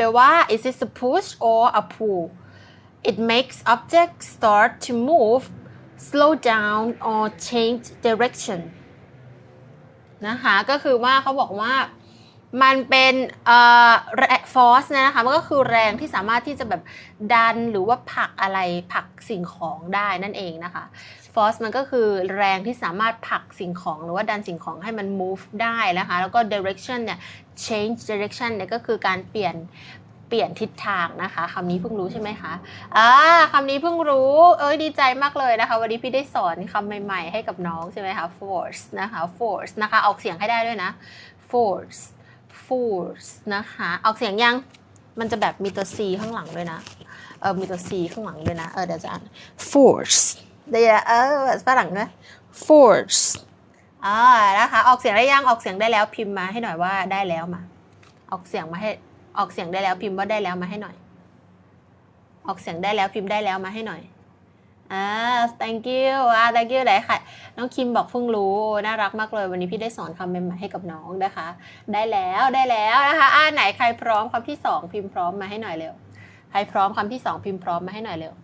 แปลว่า is it a push or a pull it makes objects start to move slow down or change direction นะคะ ก็คือว่าเขาบอกว่า มันเป็นเอ่อแรง force นะคะมันก็คือแรงที่สามารถที่จะแบบดันหรือว่าผลักอะไรผลักสิ่งของได้นั่นเองนะคะ force มันก็คือแรงที่สามารถผลักสิ่งของหรือว่าดันสิ่งของให้มัน move ได้นะคะ แล้วก็ direction เนี่ย change direction เนี่ยก็คือการเปลี่ยนเปลี่ยนทิศทางนะคะคำนี้เพิ่งรู้ใช่ไหมคะอ่าคำนี้เพิ่งรู้ เอ้ยดีใจมากเลยนะคะ วันนี้พี่ได้สอนคำใหม่ ๆ ให้กับน้องใช่ไหมคะ force นะคะ force นะคะออกเสียงให้ได้ด้วยนะ force force นะคะ ออกเสียงยัง มันจะแบบมีตัว c ข้างหลังด้วยนะ เออ มีตัว c ข้างหลังด้วยนะ เออ เดี๋ยวจะอ่าน force เดี๋ยวเออฝรั่งด้วย force อ่า นะคะ ออกเสียงได้ยัง ออกเสียงได้แล้วพิมพ์มาให้หน่อยว่าได้แล้วมา ออกเสียงมาให้ ออกเสียงได้แล้วพิมพ์ว่าได้แล้วมาให้หน่อย ออกเสียงได้แล้วพิมพ์ได้แล้วมาให้หน่อย อ่า thank you อ่า thank you ไหนค่ะ น้องคิมบอกเพิ่งรู้ น่ารักมากเลย วันนี้พี่ได้สอนคำใหม่ๆให้กับน้องนะคะ ได้แล้วได้แล้วนะคะ อ่าไหนใครพร้อมคำที่สองพิมพ์พร้อมมาให้หน่อยเร็ว ใครพร้อมคำที่สองพิมพ์พร้อมมาให้หน่อยเร็ว